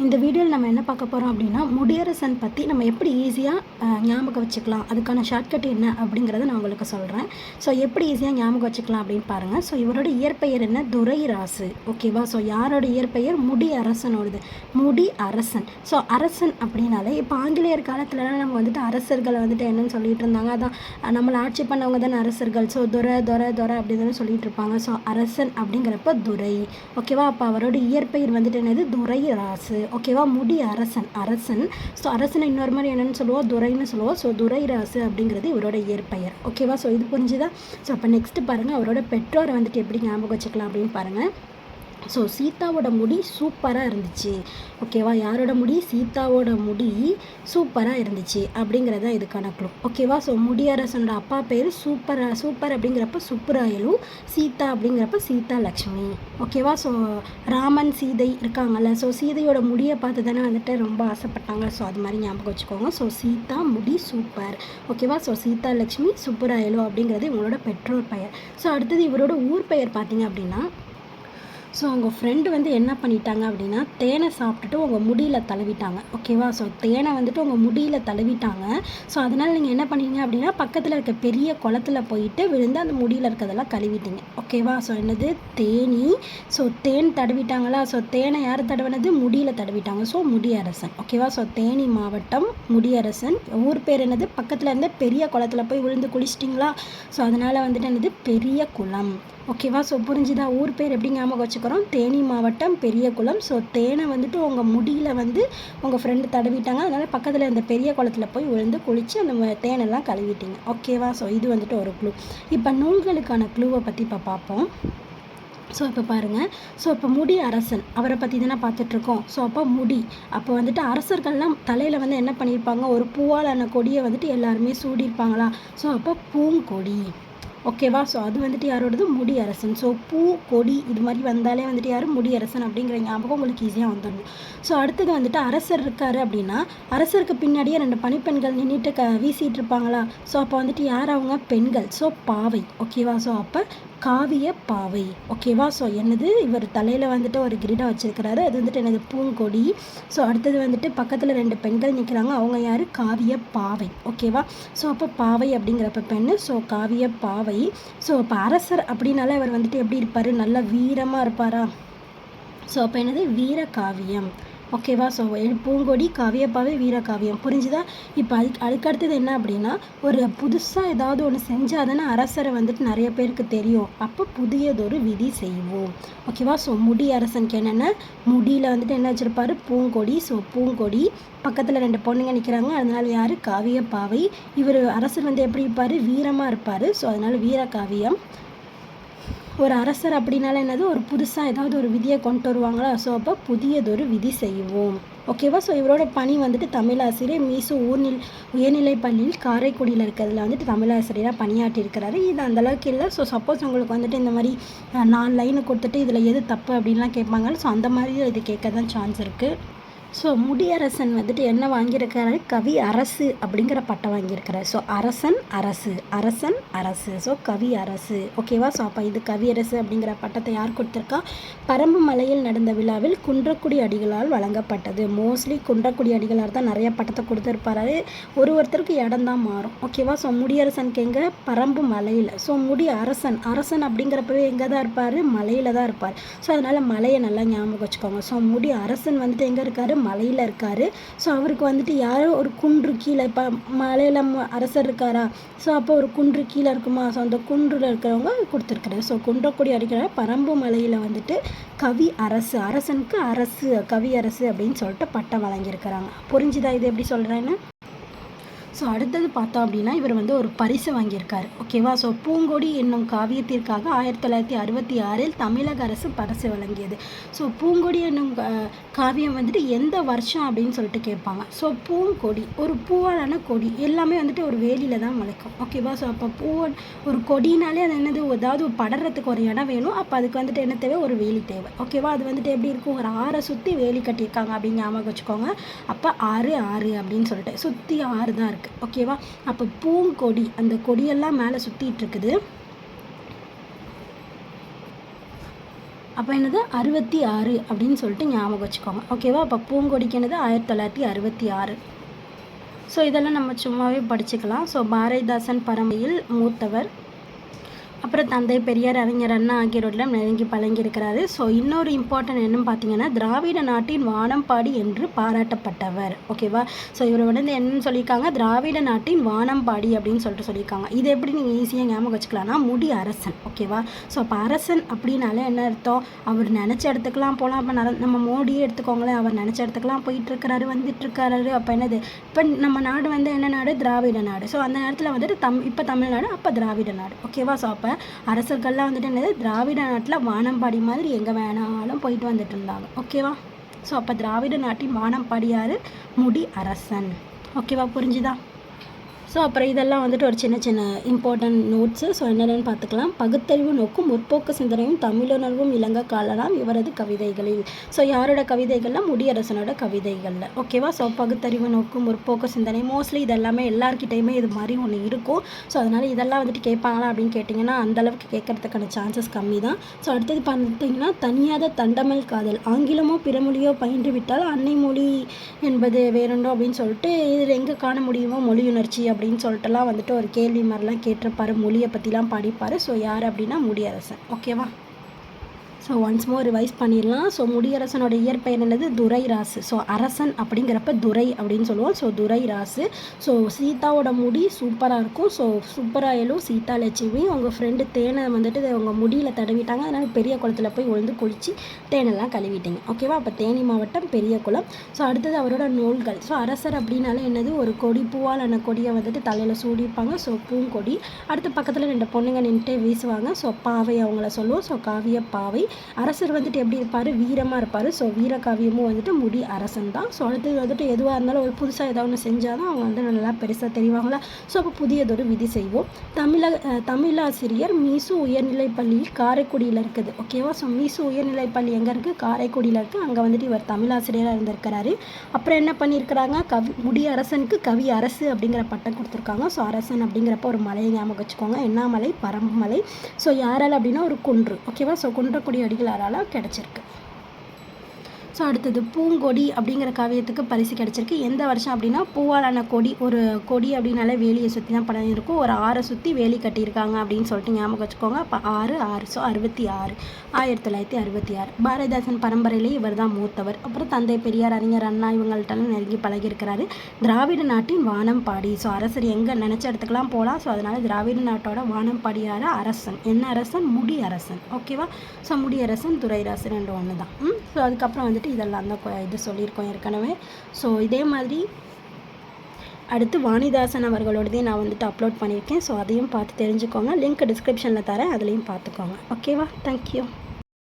இந்த வீடியோவில் நம்ம என்ன பார்க்க போகிறோம் அப்படின்னா முடியரசன் பற்றி நம்ம எப்படி ஈஸியாக ஞாபகம் வச்சுக்கலாம் அதுக்கான ஷார்ட்கட் என்ன அப்படிங்கிறத நான் உங்களுக்கு சொல்கிறேன் ஸோ எப்படி ஈஸியாக ஞாபகம் வச்சுக்கலாம் அப்படின்னு பாருங்கள் ஸோ இவரோட இயற்பெயர் என்ன? துரை ராசு ஓகேவா ஸோ யாரோட இயற்பெயர்? முடி அரசனோடது முடி அரசன் ஸோ அரசன் அப்படின்னாலே இப்போ ஆங்கிலேயர் காலத்துலலாம் நம்ம வந்துட்டு அரசர்களை வந்துட்டு என்னன்னு சொல்லிட்டு இருந்தாங்க. அதான் நம்மளை ஆட்சி பண்ணவங்க தானே அரசர்கள். ஸோ துரை துரை துரை அப்படி தானே சொல்லிட்டு இருப்பாங்க. ஸோ அரசன் அப்படிங்கிறப்ப துரை. ஓகேவா அப்போ அவரோட இயற்பெயர் வந்துட்டு என்னது? துரை ராசு ஓகேவா முடி அரசன் அரசன். ஸோ அரசனை இன்னொரு மாதிரி என்னென்னு சொல்லுவோம் துரைன்னு சொல்லுவோம் ஸோ துரை ராசு அப்படிங்கிறது இவரோட இயற்பெயர் ஓகேவா ஸோ இது புரிஞ்சுதா? ஸோ அப்போ நெக்ஸ்ட் பாருங்கள் அவரோட பெற்றோரை வந்துட்டு எப்படி ஞாபகம் வச்சுக்கலாம் அப்படின்னு பாருங்கள் ஸோ சீதாவோட முடி சூப்பராக இருந்துச்சு. ஓகேவா யாரோட முடி? சீதாவோட முடி சூப்பராக இருந்துச்சு அப்படிங்கிறது தான் இதுக்கான க்ளூ ஓகேவா ஸோ முடியரசனோட அப்பா பேர் சூப்பராக சூப்பர் அப்படிங்கிறப்ப சுப்புராயலு சீதா அப்படிங்கிறப்ப சீதா லக்ஷ்மி. ஓகேவா ஸோ ராமன் சீதை இருக்காங்கல்ல. ஸோ சீதையோட முடியை பார்த்து தானே வந்துட்டு ரொம்ப ஆசைப்பட்டாங்க. ஸோ அது மாதிரி ஞாபகம் வச்சுக்கோங்க. ஸோ சீதா முடி சூப்பர் ஓகேவா ஸோ சீதா லக்ஷ்மி சுப்புராயலு அப்படிங்கிறது இவங்களோட பெற்றோர் பெயர். ஸோ அடுத்தது இவரோட ஊர் பெயர் பார்த்தீங்க அப்படின்னா ஸோ அவங்க ஃப்ரெண்டு வந்து என்ன பண்ணிட்டாங்க அப்படின்னா தேனை சாப்பிட்டுட்டு உங்கள் முடியில் தழுவிட்டாங்க ஓகேவா ஸோ தேனை வந்துட்டு உங்கள் முடியில் தழுவிட்டாங்க ஸோ அதனால் நீங்கள் என்ன பண்ணீங்க அப்படின்னா பக்கத்தில் இருக்க பெரிய குளத்துல போயிட்டு விழுந்து அந்த முடியில் இருக்கிறதெல்லாம் கழுவிட்டீங்க. ஓகேவா ஸோ என்னது? தேனி. ஸோ தேன் தடவிட்டாங்களா? ஸோ தேனை யார் தடவினது? முடியில் தடவிட்டாங்க. ஸோ முடியரசன். ஓகேவா ஸோ தேனி மாவட்டம் முடியரசன். ஊர் பேர் என்னது? பக்கத்தில் இருந்த பெரிய குளத்துல போய் விழுந்து குளிச்சிட்டிங்களா? ஸோ அதனால் வந்துட்டு என்னது? பெரிய குளம். ஓகேவா? ஸோ புரிஞ்சுதா? ஊர் பேர் எப்படி ஞாபகம் வச்சுக்கிறோம்? தேனி மாவட்டம் பெரிய குளம் ஸோ தேனை வந்துட்டு உங்கள் முடியில் வந்து உங்கள் ஃப்ரெண்டு தடவிட்டாங்க. அதனால் பக்கத்தில் இருந்த பெரிய குளத்துல போய் விழுந்து குளித்து அந்த தேனெல்லாம் கழுவிட்டீங்க. ஓகேவா? ஸோ இது வந்துட்டு ஒரு க்ளூ இப்போ நூல்களுக்கான க்ளூவை பற்றி இப்போ பார்ப்போம் ஸோ இப்போ பாருங்கள் ஸோ இப்போ முடி அரசன். அவரை பற்றி தானே பார்த்துட்ருக்கோம் ஸோ அப்போ முடி. அப்போ வந்துட்டு அரசர்கள்லாம் தலையில் வந்து என்ன பண்ணியிருப்பாங்க? ஒரு பூவாலான கொடியை வந்துட்டு எல்லாருமே சூடியிருப்பாங்களா? ஸோ அப்போ பூங்கொடி. ஓகேவா ஸோ அது வந்துட்டு யாரோடது? முடியரசன் ஸோ பூ கொடி இது மாதிரி வந்தாலே வந்துட்டு யார்? முடியரசன் அப்படிங்கிற ஞாபகம் உங்களுக்கு ஈஸியாக வந்துடணும். ஸோ அடுத்தது வந்துட்டு அரசர் இருக்காரு அப்படின்னா அரசருக்கு பின்னாடியே ரெண்டு பணிப்பெண்கள் நின்றுட்டு க வீசிட்டு இருப்பாங்களா? ஸோ அப்போ வந்துட்டு யார் அவங்க? பெண்கள். ஸோ பாவை. ஓகேவா ஸோ அப்போ காவிய பாவை. ஓகேவா ஸோ என்னது? இவர் தலையில் வந்துட்டு ஒரு கிரீடம் வச்சுருக்கிறாரு. அது வந்துட்டு என்னது? பூங்கொடி. ஸோ அடுத்தது வந்துட்டு பக்கத்தில் ரெண்டு பெண்கள் நிற்கிறாங்க அவங்க யார்? காவிய பாவை. ஓகேவா ஸோ அப்போ பாவை அப்படிங்கிறப்ப பெண்ணு. ஸோ காவிய பாவை. ஸோ இப்போ அரசர் அப்படின்னாலே இவர் வந்துட்டு எப்படி இருப்பார்? நல்லா வீரமாக இருப்பாரா? ஸோ அப்போ என்னது? வீரகாவியம் ஓகேவா? ஸோ பூங்கொடி காவியப்பாவே வீரகாவியம் புரிஞ்சுதா? இப்போ அதுக்கு அதுக்கடுத்தது என்ன அப்படின்னா ஒரு புதுசாக ஏதாவது ஒன்று செஞ்சால் தானே அரசரை வந்துட்டு நிறைய பேருக்கு தெரியும். அப்போ புதியதொரு விதி செய்வோம். ஓகேவா? ஸோ முடி அரசனுக்கு என்னென்ன? முடியில் வந்துட்டு என்ன வச்சுருப்பாரு? பூங்கொடி. ஸோ பூங்கொடி பக்கத்தில் ரெண்டு பொண்ணுங்க நிற்கிறாங்க அதனால யார்? காவியப்பாவை. இவர் அரசர் வந்து எப்படி இருப்பார்? வீரமாக இருப்பார். ஸோ அதனால் வீரகாவியம் ஒரு அரசர் அப்படின்னால என்னது? ஒரு புதுசாக ஏதாவது ஒரு விதியை கொண்டு வருவாங்களா? ஸோ அப்போ புதியதொரு விதி செய்வோம். ஓகேவா ஸோ இவரோட பணி வந்துட்டு தமிழாசிரியர் மீசு ஊர்நில் உயர்நிலை பள்ளியில் காரைக்குடியில் இருக்கிறதுல வந்துட்டு தமிழாசிரியராக பணியாற்றியிருக்கிறாரு. இது அந்தளவுக்கு இல்லை. ஸோ சப்போஸ் உங்களுக்கு வந்துட்டு இந்த மாதிரி நாலு லைனு கொடுத்துட்டு இதில் எது தப்பு அப்படின்லாம் கேட்பாங்க ஸோ அந்த மாதிரி இது கேட்க தான் சான்ஸ் இருக்குது ஸோ முடியரசன் வந்துட்டு என்ன வாங்கியிருக்காரு? கவி அரசு அப்படிங்கிற பட்டம் வாங்கியிருக்கிறார். ஸோ அரசன் அரசு அரசன் அரசு. ஸோ கவி அரசு. ஓகேவா ஸோ அப்போ இது கவியரசு அப்படிங்கிற பட்டத்தை யார் கொடுத்துருக்கா? பரம்பு மலையில் நடந்த விழாவில் குன்றக்குடி அடிகளால் வழங்கப்பட்டது. மோஸ்ட்லி குன்றக்குடி அடிகளார் தான் நிறைய பட்டத்தை கொடுத்துருப்பாரு. ஒரு ஒருத்தருக்கு இடம் தான் மாறும். ஓகேவா ஸோ முடியரசனுக்கு எங்கே? பரம்பு மலையில். ஸோ முடி அரசன் அரசன் அப்படிங்கிறப்பவே எங்கே தான் இருப்பார்? மலையில் தான் இருப்பார். ஸோ அதனால் மலையை நல்லா ஞாபகம் வச்சுக்கோங்க. ஸோ முடி அரசன் வந்துட்டு எங்கே இருக்காரு? மலையில் இருக்கார். ஸோ அவருக்கு வந்துட்டு யாரோ ஒரு குன்று கீழே இப்போ மலையில் ம- அரசர் இருக்காரா? ஸோ அப்போ ஒரு குன்று கீழே இருக்குமா? ஸோ அந்த குன்றில் இருக்கிறவங்க கொடுத்துருக்குறாரு. ஸோ குன்றக்குடி அடிக்கிற பரம்பு மலையில் வந்துட்டு கவி அரசு அரசனுக்கு அரசு கவி அரசு அப்படின்னு சொல்லிட்டு பட்டம் வழங்கியிருக்கிறாங்க. புரிஞ்சுதா? இது எப்படி சொல்கிறேன்னு ஸோ அடுத்தது பார்த்தோம் அப்படின்னா இவர் வந்து ஒரு பரிசு வாங்கியிருக்காரு. ஓகேவா ஸோ பூங்கொடி என்னும் காவியத்திற்காக ஆயிரத்தி தொள்ளாயிரத்தி அறுபத்தி ஆறில் தமிழக அரசு பரிசு வழங்கியது. ஸோ பூங்கொடி என்னும் காவியம் வந்துட்டு எந்த வருஷம் அப்படின்னு சொல்லிட்டு கேட்பாங்க. ஸோ பூங்கொடி ஒரு பூவாலான கொடி எல்லாமே வந்துட்டு ஒரு வேலியில் தான் முளைக்கும். ஓகேவா ஸோ அப்போ பூ ஒரு கொடினாலே அது என்னது? ஏதாவது ஒரு படறதுக்கு ஒரு இடம் வேணும். அப்போ அதுக்கு வந்துட்டு என்ன தேவை? ஒரு வேலி தேவை. ஓகேவா அது வந்துட்டு எப்படி இருக்கும்? ஒரு ஆறை சுற்றி வேலி கட்டியிருக்காங்க அப்படின்னு ஞாபகம் வச்சுக்கோங்க. அப்போ ஆறு ஆறு அப்படின்னு சொல்லிட்டு சுற்றி ஆறு தான் இருக்குது ஓகேவா? அப்போ பூங்கொடி அந்த கொடியெல்லாம் மேலே சுற்றிட்டு இருக்குது அப்போ என்னது? அறுபத்தி ஆறு அப்படின்னு சொல்லிட்டு ஞாபகம் வச்சுக்கோங்க. ஓகேவா? அப்போ பூங்கொடிக்கு என்னது? ஆயிரத்தி தொள்ளாயிரத்தி அறுபத்தி ஆறு. ஸோ இதெல்லாம் நம்ம சும்மாவே படிச்சுக்கலாம். ஸோ பாரதிதாசன் பரமையில் மூத்தவர் அப்புறம் தந்தை பெரியார் அறிஞர் அண்ணா ஆகியோரிடம் நெருங்கி பழங்கியிருக்கிறாரு ஸோ இன்னொரு இம்பார்ட்டன்ட் என்னன்னு பார்த்தீங்கன்னா திராவிட நாட்டின் வானம்பாடி என்று பாராட்டப்பட்டவர். ஓகேவா ஸோ இவர் வந்து என்னன்னு சொல்லியிருக்காங்க? திராவிட நாட்டின் வானம்பாடி அப்படின்னு சொல்லிட்டு சொல்லியிருக்காங்க. இது எப்படி நீங்கள் ஈஸியாக ஞாபகம் வச்சுக்கலாம்னா முடி அரசன். ஓகேவா ஸோ அப்போ அரசன் அப்படின்னாலே என்ன அர்த்தம்? அவர் நினச்ச இடத்துக்குலாம் போகலாம் அப்போ நம்ம மோடியே எடுத்துக்கோங்களேன். அவர் நினச்ச இடத்துக்குலாம் போயிட்டுருக்கிறாரு வந்துட்டுருக்காரு அப்போ என்னது? இப்போ நம்ம நாடு வந்து என்ன நாடு? திராவிட நாடு. ஸோ அந்த நேரத்தில் வந்துட்டு தம் இப்போ தமிழ்நாடு அப்போ திராவிட நாடு. ஓகேவா ஸோ அப்போ அரசர்கள்லாம் வந்துட்டு என்னது திராவிட நாட்டில் வானம்பாடி மாதிரி எங்கே வேணாலும் போயிட்டு வந்துட்டு இருந்தாங்க. ஓகேவா ஸோ அப்போ திராவிட நாட்டின் வானம்பாடியார் முடி அரசன். ஓகேவா புரிஞ்சுதா? ஸோ அப்புறம் இதெல்லாம் வந்துட்டு ஒரு சின்ன சின்ன இம்பார்ட்டன்ட் நோட்ஸு ஸோ என்னென்னு பார்த்துக்கலாம். பகுத்தறிவு நோக்கும் முற்போக்கு சிந்தனையும் தமிழுணர்வும் இளங்க காலலாம் இவரது கவிதைகளில். ஸோ யாரோட கவிதைகள்லாம் முடியரசனோட கவிதைகளில். ஓகேவா ஸோ பகுத்தறிவு நோக்கும் முற்போக்கு சிந்தனை. மோஸ்ட்லி இதெல்லாமே எல்லாருக்கிட்டையுமே இது மாதிரி ஒன்று இருக்கும். ஸோ அதனால் இதெல்லாம் வந்துட்டு கேட்பாங்களா அப்படின்னு கேட்டிங்கன்னா அந்தளவுக்கு கேட்கறதுக்கான சான்சஸ் கம்மி தான் ஸோ அடுத்தது பார்த்தீங்கன்னா தனியாத தண்டமல் காதல். ஆங்கிலமோ பிறமொழியோ பயின்று விட்டால் அன்னை மொழி என்பது வேறொன்றோ அப்படின்னு சொல்லிட்டு இதில் எங்கே காண முடியுமோ? மொழியுணர்ச்சி அப்படின்னு சொல்லிட்டுலாம் வந்துட்டு ஒரு கேள்வி மாதிரிலாம் கேட்டிருப்பாரு மொழியை பற்றிலாம் படிப்பார். ஸோ யார் அப்படின்னா முடியரசன் ஓகேவா ஸோ ஒன்ஸ் மோர் ரிவைஸ் பண்ணிடலாம். ஸோ முடியரசனோட இயற்பெயர் என்னது? துரை ராசு ஸோ அரசன் அப்படிங்கிறப்ப துரை அப்படின்னு சொல்லுவோம். ஸோ துரை ராசு ஸோ சீதாவோட முடி சூப்பராக இருக்கும். ஸோ சூப்பராயலும் சீதா லட்சுமி உங்கள் ஃப்ரெண்டு தேனை வந்துட்டு அவங்க முடியில் தடவிட்டாங்க. அதனால் பெரிய குளத்தில் போய் உழுந்து குளித்து தேனெல்லாம் கழுவிட்டீங்க. ஓகேவா அப்போ தேனி மாவட்டம் பெரிய குளம். ஸோ அடுத்தது அவரோட நூல்கள். ஸோ அரசர் அப்படின்னாலே என்னது? ஒரு கொடி பூவாலான கொடியை வந்துட்டு தலையில் சூடிப்பாங்க. ஸோ பூங்கொடி. அடுத்து பக்கத்தில் ரெண்டு பொண்ணுங்க நின்றுட்டே வீசுவாங்க. ஸோ பாவை அவங்கள சொல்லுவோம். ஸோ காவிய பாவை. அரசர் வந்துட்டு எப்படி இருப்பார்? வீரமாக இருப்பார். ஸோ வீரகாவியமும் வந்துட்டு முடி அரசன் தான். ஸோ அடுத்து வந்துட்டு எதுவாக இருந்தாலும் ஒரு புதுசாக ஏதாவது ஒன்று செஞ்சால் தான் அவங்க வந்து நல்லா பெருசாக தெரிவாங்களா? ஸோ அப்போ புதியதொரு விதி செய்வோம். தமிழக தமிழாசிரியர் மீசு உயர்நிலைப் பள்ளியில் காரைக்குடியில் இருக்குது. ஓகேவா ஸோ மீசு உயர்நிலைப் பள்ளி எங்கே இருக்குது காரைக்குடியில் இருக்குது அங்கே வந்துட்டு இவர் தமிழாசிரியராக இருந்திருக்கிறாரு. அப்புறம் என்ன பண்ணியிருக்கிறாங்க? கவி முடி அரசனுக்கு கவி அரசு அப்படிங்கிற பட்டம் கொடுத்துருக்காங்க. ஸோ அரசன் அப்படிங்கிறப்ப ஒரு மலையை ஞாபகம் வச்சுக்கோங்க. என்ன மலை பரம்பு மலை. ஸோ யாரால் அப்படின்னா ஒரு குன்று. ஓகேவா ஸோ குன்றக்குடி அடிகளாரால் கிடச்சிருக்கு. ஸோ அடுத்தது பூங்கொடி அப்படிங்கிற காவியத்துக்கு பரிசு கிடச்சிருக்கு. எந்த வருஷம் அப்படின்னா பூவாலான கொடி ஒரு கொடி அப்படின்னாலே வேலியை சுற்றி தான் படம் இருக்கும். ஒரு ஆறை சுற்றி வேலி கட்டியிருக்காங்க அப்படின்னு சொல்லிட்டு ஞாபகம் வச்சுக்கோங்க. அப்போ ஆறு ஆறு ஸோ அறுபத்தி ஆறு. ஆயிரத்தி தொள்ளாயிரத்தி அறுபத்தி ஆறு. பாரதிதாசன் பரம்பரையிலே இவர் தான் மூத்தவர். அப்புறம் தந்தை பெரியார் அறிஞர் அண்ணா இவங்கள்ட்டெல்லாம் நெருங்கி பழகியிருக்கிறாரு. திராவிட நாட்டின் வானம் பாடி ஸோ அரசர் எங்கே நினச்ச இடத்துக்குலாம் போகலாம். ஸோ அதனால் திராவிட நாட்டோட வானம் பாடியார அரசன். என்ன அரசன்? முடி அரசன். ஓகேவா ஸோ முடி அரசன் துரைராசன் ரெண்டு ஒன்று தான் ஸோ அதுக்கப்புறம் வந்து வந்துட்டு இதெல்லாம் தான் இது சொல்லியிருக்கோம் ஏற்கனவே. ஸோ இதே மாதிரி அடுத்து வாணிதாசன் அவர்களோடதையும் நான் வந்துட்டு அப்லோட் பண்ணியிருக்கேன். ஸோ அதையும் பார்த்து தெரிஞ்சுக்கோங்க. லிங்க் டிஸ்கிரிப்ஷனில் தரேன். அதுலேயும் பார்த்துக்கோங்க. ஓகேவா தேங்க்யூ